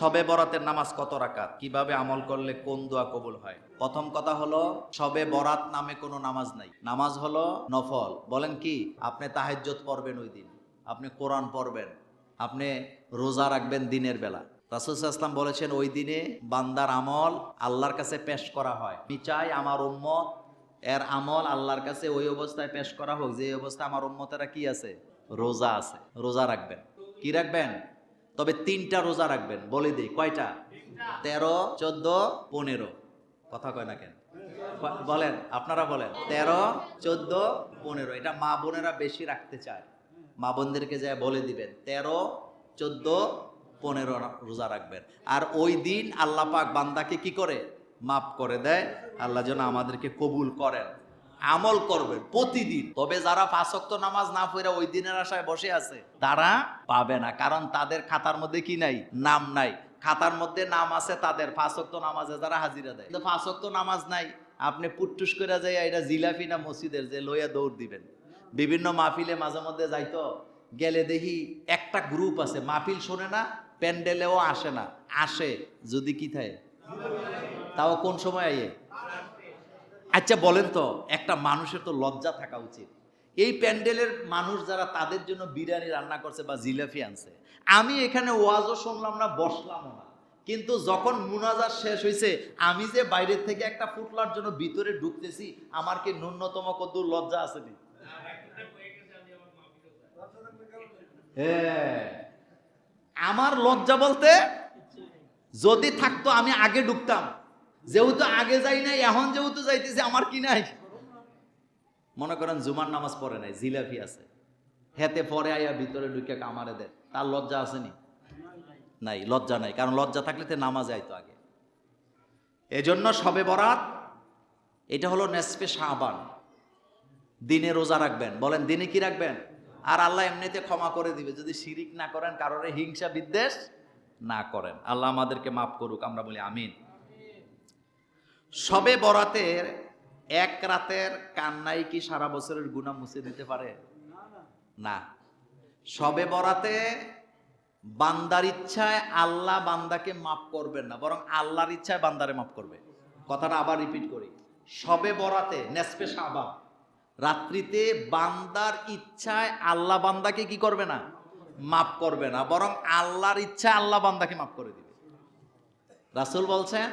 সবে বরাতের নামাজ কত রাকাত? কীভাবে আমল করলে কোন দোয়া কবুল হয়? প্রথম কথা হলো সবে বরাত নামে কোনো নামাজ নাই। নামাজ হলো নফল। বলেন কি, আপনি তাহাজ্জত পড়বেন ওই দিন। আপনি কোরআন পড়বেন। আপনি রোজা রাখবেন দিনের বেলা। রাসুলাম বলেছেন, ওই দিনে বান্দার আমল আল্লাহর কাছে পেশ করা হয়। আমি চাই আমার উম্মত, এর আমল আল্লাহর কাছে ওই অবস্থায় পেশ করা হোক, যে অবস্থায় আমার উম্মতেরা কি আছে? রোজা আছে। রোজা রাখবেন। কি রাখবেন? তবে তিনটা রোজা রাখবেন, বলে দিই। কয়টা? তেরো, চোদ্দ, পনেরো। কথা কয় না কেন? বলেন, আপনারা বলেন। তেরো, চোদ্দ, পনেরো। এটা মা বোনেরা বেশি রাখতে চায়। মা বোনদেরকে যা বলে দিবেন, তেরো, চোদ্দ, পনেরো রোজা রাখবেন। আর ওই দিন আল্লাহ পাক বান্দাকে কি করে? মাফ করে দেয়। আল্লাহ যেন আমাদেরকে কবুল করেন। আমল করবেন প্রতিদিন। তবে যারা ফাঁসক্ত নামাজ না পড়ে ওই দিনের আশায় বসে আছে, তারা পাবে না। কারণ তাদের খাতার মধ্যে কি নাই? নাম নাই। খাতার মধ্যে নাম আছে তাদের ফাঁসক্ত নামাজে যারা হাজিরা দেয়। ফাঁসক্ত নামাজ নাই, আপনি পুট্টুস করে যাই এটা জিলাফি না মসজিদের, যে লইয়া দৌড় দিবেন। বিভিন্ন মাহফিলে মাঝে মধ্যে যাইতো, গেলে দেখি একটা গ্রুপ আছে। মাহফিল শোনে না, প্যান্ডেলেও আসে না। আসে, যদি কি থাকে? তাও কোন সময় আইয়ে? আচ্ছা বলেন তো, একটা মানুষের তো লজ্জা থাকা উচিত। এই প্যান্ডেলের মানুষ যারা তাদের জন্য বিরিয়ানি রান্না করছে বা জিলাপি আনছে, আমি এখানে ওয়াজও শুনলাম না, বসলামও না। কিন্তু যখন মুনাজার শেষ হয়েছে আমি যে বাইরের থেকে একটা ফুটলার জন্য ভিতরে ঢুকতেছি, আমার কি ন্যূনতম কদ্দুর লজ্জা আসেনি হ্যাঁ। আমার লজ্জা বলতে, যদি থাকতো আমি আগে ঢুকতাম। যেহেতু আগে যাই নাই, এখন যেহেতু যাইতেছে, আমার কি নাই? মনে করেন জুমার নামাজ পড়ে নাই, জিলাপি আছে। হেতে পরে আইয়া ভিতরে ঢুকে কামারে দেন। তার লজ্জা আসেনি নাই, লজ্জা নাই, কারণ লজ্জা থাকলে তো নামাজ আইতো আগে। এজন্য সবে বরাত, এটা হলো নেসপে শাহবান দিনে রোজা রাখবেন। বলেন, দিনে কি রাখবেন? আর আল্লাহ এমনিতে ক্ষমা করে দিবে। যদি শিরিক না করেন, কারোর হিংসা বিদ্বেষ না করেন। আল্লাহ আমাদেরকে মাফ করুক, আমরা বলি আমিন। সবে বরাতের এক রাতের কান্নাই কি সারা বছরের গুণা মুছে দিতে পারে? না। সবে বরাতে বান্দার ইচ্ছায় আল্লাহ বান্দাকে মাফ করবেন না, বরং আল্লাহর ইচ্ছায় বান্দারে মাফ করবে। কথাটা আবার রিপিট করি। সবে বরাতে নেসপে সাবা রাত্রিতে বান্দার ইচ্ছায় আল্লাহ বান্দাকে কি করবে না? মাফ করবে না, বরং আল্লাহর ইচ্ছা আল্লাহ বান্দাকে মাফ করে দিবে। রাসুল বলছেন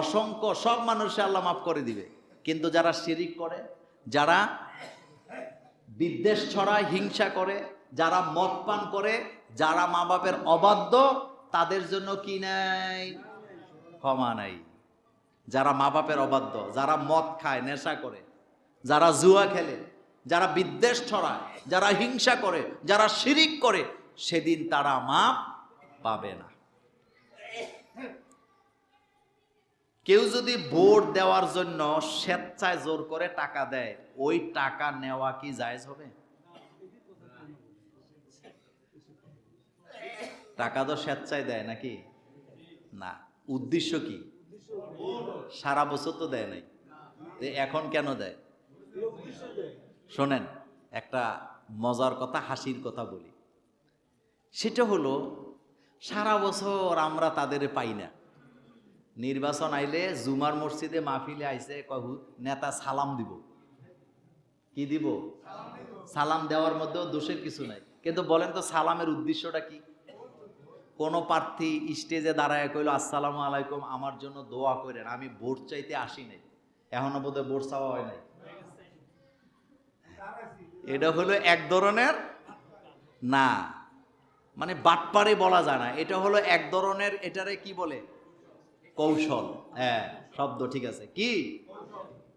অসংখ্য, সব মানুষে আল্লাহ মাফ করে দিবে। কিন্তু যারা শিরিক করে, যারা বিদ্বেষ ছড়ায়, হিংসা করে, যারা মদ পান করে, যারা মা বাপের অবাধ্য, তাদের জন্য কি নাই? ক্ষমা নাই। যারা মা বাপের অবাধ্য, যারা মদ খায়, নেশা করে, যারা জুয়া খেলে, যারা বিদ্বেষ ছড়ায়, যারা হিংসা করে, যারা শিরিক করে, সেদিন তারা মাপ পাবে না। কেউ যদি ভোট দেওয়ার জন্য স্বেচ্ছায় জোর করে টাকা দেয়, ওই টাকা নেওয়া কি জায়জ হবে? টাকা তো স্বেচ্ছায় দেয় নাকি? না। উদ্দেশ্য কি? সারা বছর তো দেয় নাই। এখন কেন দেয়? শোনেন, একটা মজার কথা, হাসির কথা বলি। সেটা হলো, সারা বছর আমরা তাদের পাই না। নির্বাচন আইলে জুমার মসজিদে মাহফিলে আইছে কহু নেতা সালাম দিব। কি দিব? সালাম দেওয়ার মধ্যেও দোষের কিছু নাই। কিন্তু বলেন তো সালামের উদ্দেশ্যটা কি? কোন প্রার্থী স্টেজে দাঁড়ায় কইল, আসসালামু আলাইকুম, আমার জন্য দোয়া করেন, আমি ভোট চাইতে আসি নাই। এখনও বোধহয় ভোট চাওয়া হয় নাই। এটা হলো এক ধরনের না মানে বাটপারে বলা যায় না। এটা হলো এক ধরনের, এটারে কি বলে? কৌশল। হ্যাঁ শব্দ ঠিক আছে। কি?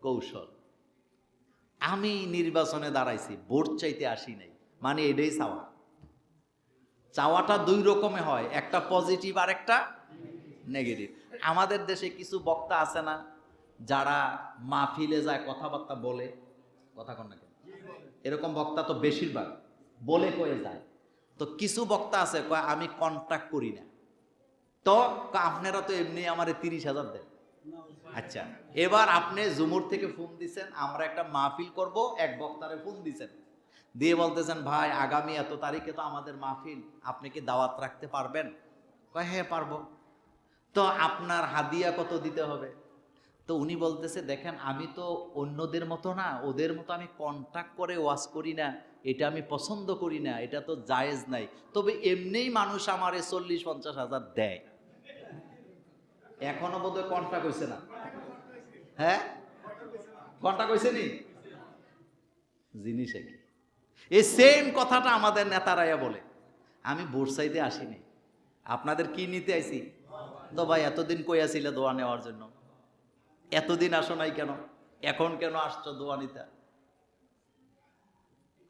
কৌশল। আমি নির্বাচনে দাঁড়াইছি, ভোট চাইতে আসি নাই। মানে এটাই চাওয়া। চাওয়াটা দুই রকমে হয়, একটা পজিটিভ আর একটা নেগেটিভ আমাদের দেশে কিছু বক্তা আছে না, যারা মাহফিলে যায়, কথাবার্তা বলে। কথা কন না? এরকম বক্তা তো বেশিরভাগ। বলে কয়ে যায়। তো কিছু বক্তা আছে, কয়, আমি কন্ট্যাক্ট করি না। তো আপনারা তো এমনি আমার তিরিশ হাজার দেন। আচ্ছা এবার আপনি জুমুর থেকে ফোন দিছেন, আমরা একটা মাহফিল করব, এক বক্তারে ফোন দিছেন। দিয়ে বলতেছেন, ভাই, আগামী এত তারিখে তো আমাদের মাহফিল, আপনি কি দাওয়াত রাখতে পারবেন? কয় হ্যাঁ পারব। তো আপনার হাদিয়া কত দিতে হবে? তো উনি বলতেছে, দেখেন, আমি তো অন্যদের মতো না, ওদের মতো আমি কন্ট্যাক্ট করে ওয়াজ করি না, এটা আমি পছন্দ করি না, এটা তো জায়েজ নাই। তবে এমনিই মানুষ আমারে চল্লিশ, পঞ্চাশ হাজার দেয়। এখনও বোধহয় কন্ট্যাক্ট কইছে না। হ্যাঁ? কন্ট্যাক্ট হয়েছে নি? জিনিস কি এই সেম কথাটা আমাদের নেতারাইয়া বলে। আমি বোরসাইতে আসিনি। আপনাদের কি নিতে আইছি? তো ভাই, এতদিন কই আসিলে দোয়া নেওয়ার জন্য? এতদিন আসো নাই কেন? এখন কেন আসছো দোয়া নিতে?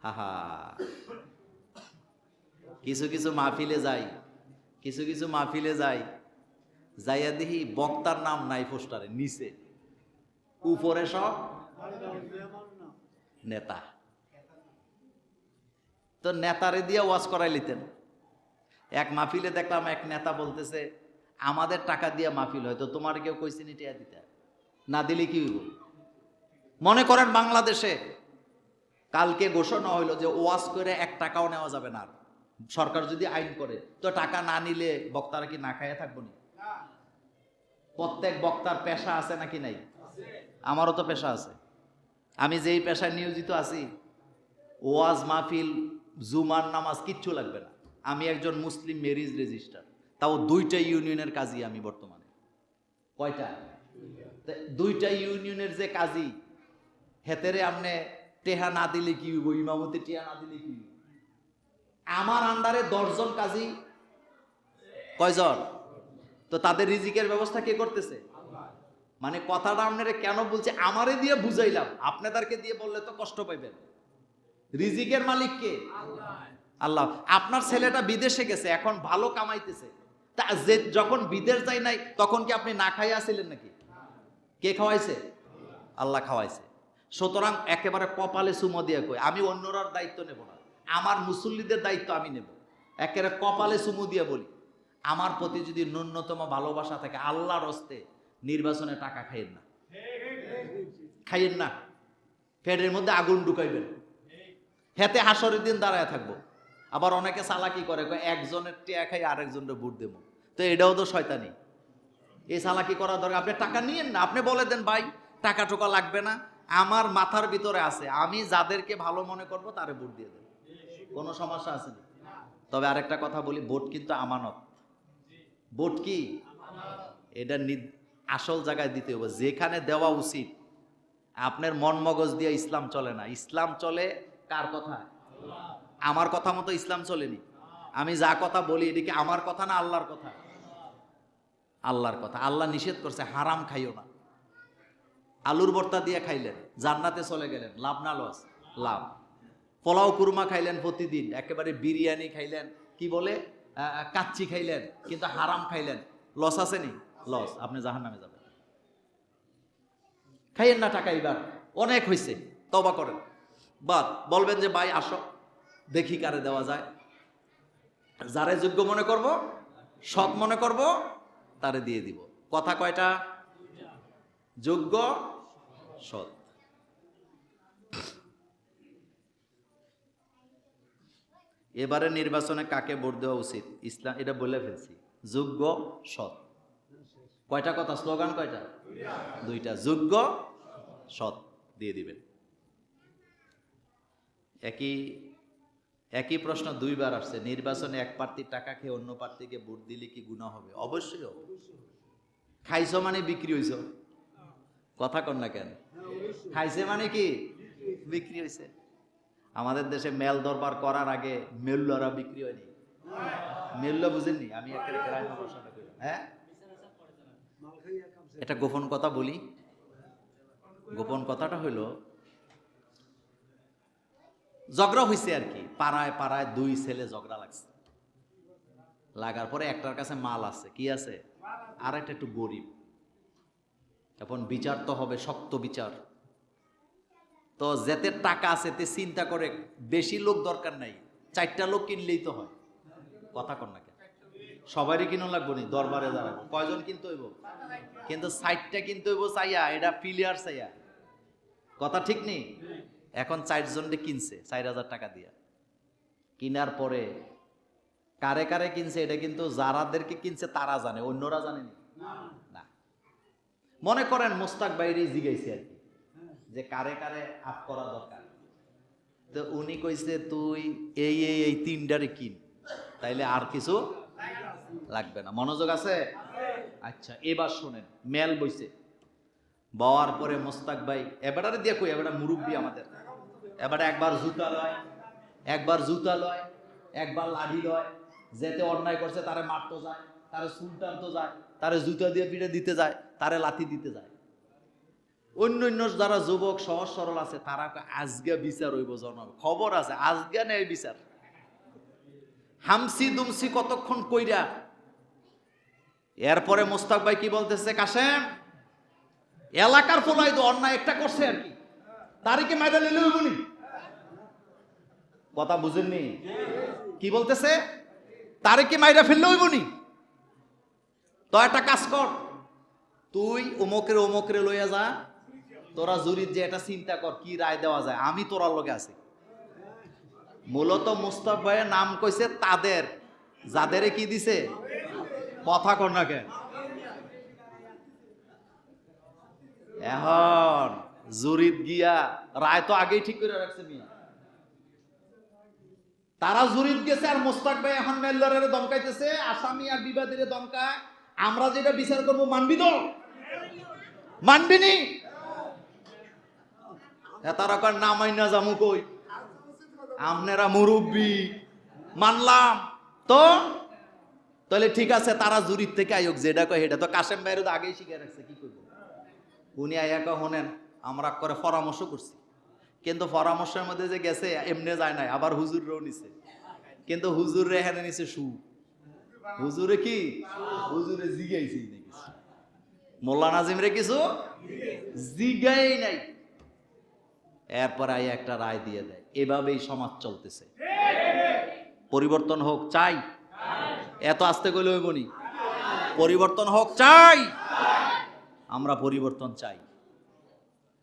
হাহা কিছু কিছু মাহফিলে যাই। কিছু কিছু মাহফিলে যাই। যাইয়া দেখি বক্তার নাম নাই পোস্টারে, নিচে। উপরে সব নেতা। তো নেতারে দিয়ে ওয়াজ করাই লিতেন। এক মাহফিলে দেখলাম এক নেতা বলতেছে, আমাদের টাকা দিয়ে মাহফিল হয়, তো তোমার কেউ কইছে নি টিয়া দিতে? না দিলে কি হইব? মনে করেন বাংলাদেশে কালকে ঘোষণা হইল যে ওয়াজ করে এক টাকাও নেওয়া যাবে না। সরকার যদি আইন করে, তো টাকা না নিলে বক্তারা কি না খাইয়া থাকব না? প্রত্যেক বক্তার পেশা আছে নাকি নাই? আমারও তো পেশা আছে। আমি যেই পেশায় নিয়োজিত আছি, ওয়াজ মাহফিল, জুমার নামাজ কিচ্ছু লাগবে না। আমি একজন মুসলিম মেরিজ রেজিস্টার তাও দুইটা ইউনিয়নের কাজী আমি বর্তমানে। কয়টা? দুইটা ইউনিয়নের যে কাজী হেতেরে আমনে টেহা না দিলে কি হইব? ইমামতে টেহা না দিলে কি আমার আন্ডারে দশজন কাজী। কয়জন? তো তাদের রিজিকের ব্যবস্থা কে করতেছে? মানে কথাটা আপনারা কেন বলছে? আমারে দিয়ে বুঝাইলাম। আপনাদেরকে দিয়ে বললে তো কষ্ট পাইবেন। রিজিকের মালিক কে? আল্লাহ। আপনার ছেলেটা বিদেশে গেছে, এখন ভালো কামাইতেছে। তা যে যখন বিদেশ যায় নাই, তখন কি আপনি না খাইয়া ছিলেন নাকি? কে খাওয়াইছে? আল্লাহ খাওয়াইছে। সুতরাং একেবারে কপালে সুমো দিয়ে কই আমি অন্যরার দায়িত্ব নেব না। আমার মুসল্লিদের দায়িত্ব আমি নেব। একেবারে কপালে সুমু দিয়ে বলি। আমার প্রতি যদি ন্যূনতম ভালোবাসা থাকে, আল্লাহর হস্তে নির্বাচনে টাকা খাইয়েন না। খাইয়েন না। পেটের মধ্যে আগুন ঢুকাইবেন। হেতে হাসরের দিন দাঁড়ায় থাকব। আবার অনেকে চালাকি করে একজনের টিয়া খাই, আরেকজনের ভোট দেবো। তো এটাও তো শয়তানি। এই চালাকি করা দরকার। আপনি টাকা নিয়েন না। আপনি বলে দেন, ভাই, টাকা টোকা লাগবে না। আমার মাথার ভিতরে আছে। আমি যাদেরকে ভালো মনে করব, তারে ভোট দিয়ে দেব কোনো সমস্যা আছে না? তবে আরেকটা কথা বলি, ভোট কিন্তু আমানত। ভোট কি? এটা আসল জায়গায় দিতে হবে। যেখানে দেওয়া উচিত। আপনার মন মগজ দিয়ে ইসলাম চলে না। ইসলাম চলে কার কথা? আমার কথা মতো ইসলাম চলেনি। আমি যা কথা বলি এদিকে আমার কথা না আল্লাহর কথা? আল্লাহর কথা। আল্লাহ নিষেধ করছে, হারাম খাইও না। আলুর ভর্তা দিয়ে খাইলেন, জান্নাতে চলে গেলেন। লাভ না লস? লাভ। পোলাও, কুরমা খাইলেন প্রতিদিন। একেবারে বিরিয়ানি খাইলেন। কি বলে? কাচ্চি খাইলেন, কিন্তু হারাম খাইলেন। লস আছে নি? লস আপনি জাহান নামে যাবেন। খাইয়েন না টাকা এবার। অনেক হয়েছে তবা করেন। বাদ, বলবেন যে, ভাই, আসো। দেখি কারে দেওয়া যায়। যারে যোগ্য মনে করব, সৎ মনে করব, তারে দিয়ে দিব। কথা কয়টা? যোগ্য, সৎ। এবারে নির্বাচনে কাকে ভোট দেওয়া উচিত? ইসলাম, এটা বলে ফেলছি। যোগ্য সৎ। কয়টা কথা? স্লোগান কয়টা? দুইটা। যোগ্য সৎ। দিয়ে দিবেন। একই একই প্রশ্ন দুইবার আসছে। নির্বাচনে এক প্রার্থীর টাকা খেয়ে অন্য প্রার্থীকে ভোট দিলে কি গুণা হবে? অবশ্যই হবে। খাইছো মানে বিক্রি হইছ? কথা কন না কেন? খাইছে মানে কি? বিক্রি হয়েছে আমাদের দেশে মেল দরবার করার আগে মেল্লরা বিক্রি হয়নি। মেল্ল বুঝেননি? আমি হ্যাঁ? এটা গোপন কথা বলি। গোপন কথাটা হইল, ঝগড়া হয়েছে আর কি। পাড়ায় পাড়ায় দুই ছেলে ঝগড়া লাগছে। লাগার পরে একটার কাছে মাল আছে। কি আছে? আর একটা একটু গরিব। এখন বিচার তো হবে, শক্ত বিচার। তো যেতে টাকা আছে, তে চিন্তা করে, বেশি লোক দরকার নাই, চারটা লোক কিনলেই তো হয়। কথা কর না কেন? সবারই কিনো লাগবো নি, দরবারে দাঁড়াবো কয়জন কিনতে হইব? কিন্তু সাইডটা কিনতে হইব চাইয়া, এটা প্লেয়ার চাইয়া। কথা ঠিক নেই এখন চারজনকে কিনছে, চার হাজার টাকা দিয়া। কিনার পরে, কারে কারে কিনছে, এটা কিন্তু যারাদেরকে কিনছে, তারা জানে, অন্যরা জানেনি না? মনে করেন, মোস্তাক বাইরে জিগাইছে আর কি। যে কারে কারে আপ করা দরকার। তো উনি কইছে, তুই এই এই এই তিনটারে কিন। তাইলে আর কিছু লাগবে না। মনোযোগ আছে? আচ্ছা এবার শোনেন মেল বইছে। বওয়ার পরে মোস্তাক ভাই এবারে দিয়ে কই? এবারে মুরব্বী আমাদের। এবারে একবার জুতা লয়, একবার জুতা লয়, একবার লাঠি লয়, যেতে অন্যায় করছে তারে মারতো যায়, তারে চুল টানতো যায়, তারে জুতা দিয়ে পিঠে দিতে যায়, তারে লাথি দিতে যায়। অন্য অন্য যারা যুবক সহজ সরল আছে, তারা আজকে বিচার হইব জনাব খবর আছে আজকে নেই বিচার। হামসি দুমসি কতক্ষণ কইরা? এরপরে মোস্তাক ভাই কি বলতেছে, কাশেম, এলাকার ফলাই তো অন্যায় একটা করছে আর কি। তারই কি মাইদা হইবনি কথা বুঝেননি? কি বলতেছে? তারে কি মাইরা ফেললে হইবনি তো একটা কাজ কর, তুই অমুকের অমুকরে লইয়া যা তোরা জুরির যে এটা চিন্তা কর, কি রায় দেওয়া যায়? আমি তোরার লগে আছি। মূলত মুস্তাফ ভাইয়ের নাম কইছে তাদের। যাদেরে কি দিছে? কথা কর না কেন। এখন জুরিত গিয়া রায় তো আগেই ঠিক করে রাখছে মিয়া। তারা জুরিত গেছে আর মোস্তাক ভাই এখন মেল্লারের দমকাইতেছে, আসামি আর বিবাদের দমকায়। আমরা যেটা বিচার করব, মানবি তো? মানবি নি? এ তারা কর না মাইনা জামু কই? আপনারা মুরব্বি। মানলাম। তো? তাহলে ঠিক আছে, তারা জুরির থেকে আয়োগ, যেটা কয় সেটা। তো কাশেম ভাইয়ের তো আগেই শিখে রাখছে কি করব? উনি আয়া কয়, হনেন, আমরা করে পরামর্শ করছি। কিন্তু পরামর্শের মধ্যে যে গেছে, এমনি যায় নাই, আবার হুজুররাও নিছে। কিন্তু হুজুর রে হেনে নিছে সু। হুজুরে কি? হুজুরে জিগাইছি মোল্লা নাজিম রে কিছু জিগাই নাই। এরপর আই একটা রায় দিয়ে দেয়। এভাবেই সমাজ চলতেছে। পরিবর্তন হোক চাই। এত আসতে গেলে হইবনি পরিবর্তন হোক চাই। আমরা পরিবর্তন চাই।